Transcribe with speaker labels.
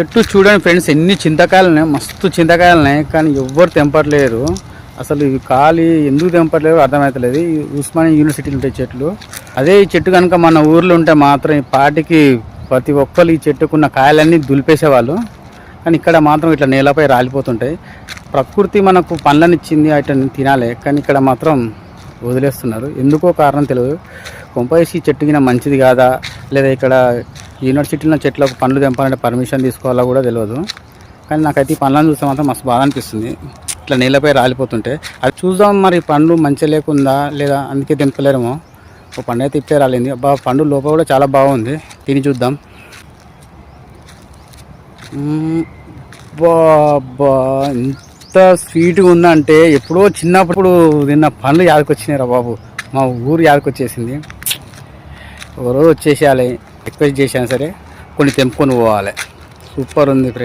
Speaker 1: చెట్టు చూడండి ఫ్రెండ్స్ ఎన్ని చింతకాయలున్నాయి మస్తు చింతకాయలున్నాయి కానీ ఎవ్వరు తెంపట్లేరు. అసలు ఇవి ఖాళీ ఎందుకు తెంపట్లేరు అర్థమవుతలేదు ఈ ఉస్మానియా యూనివర్సిటీలు ఉంటాయి చెట్లు. అదే ఈ చెట్టు కనుక మన ఊర్లో ఉంటే మాత్రం ఈ పాటికి ప్రతి ఒక్కరు ఈ చెట్టుకున్న కాయలన్నీ దులిపేసేవాళ్ళు. కానీ ఇక్కడ మాత్రం ఇట్లా నేలపై రాలిపోతుంటాయి. ప్రకృతి మనకు పండ్లను ఇచ్చింది వాటిని తినాలి కానీ ఇక్కడ మాత్రం వదిలేస్తున్నారు. ఎందుకో కారణం తెలియదు కొంపేసి ఈ చెట్టు కింద మంచిది కాదా? లేదా ఇక్కడ యూనివర్సిటీలో చెట్లకు పండ్లు తెంపాలంటే పర్మిషన్ తీసుకోవాలో కూడా తెలియదు కానీ నాకైతే ఈ పండ్లను చూస్తే మాత్రం మస్తు బాధ అనిపిస్తుంది. ఇట్లా నీళ్ళపై రాలిపోతుంటే. అది చూద్దాం మరి పండు మంచి లేకుందా లేదా అందుకే తెంపలేరేమో. ఒక పండు అయితే ఇప్పే రాలింది. అబ్బా పండు లోపల కూడా చాలా బాగుంది. తిని చూద్దాం. బాబా ఎంత స్వీట్గా ఉందంటే ఎప్పుడో చిన్నప్పుడు తిన్న పండ్లు యాదకొచ్చినాయిరా బాబు. మా ఊరు యాదకొచ్చేసింది. ఒకరోజు వచ్చేసేయాలి. రిక్వెస్ట్ చేసినా సరే కొన్ని తెంపుకొని పోవాలి. సూపర్ ఉంది ఫ్రెండ్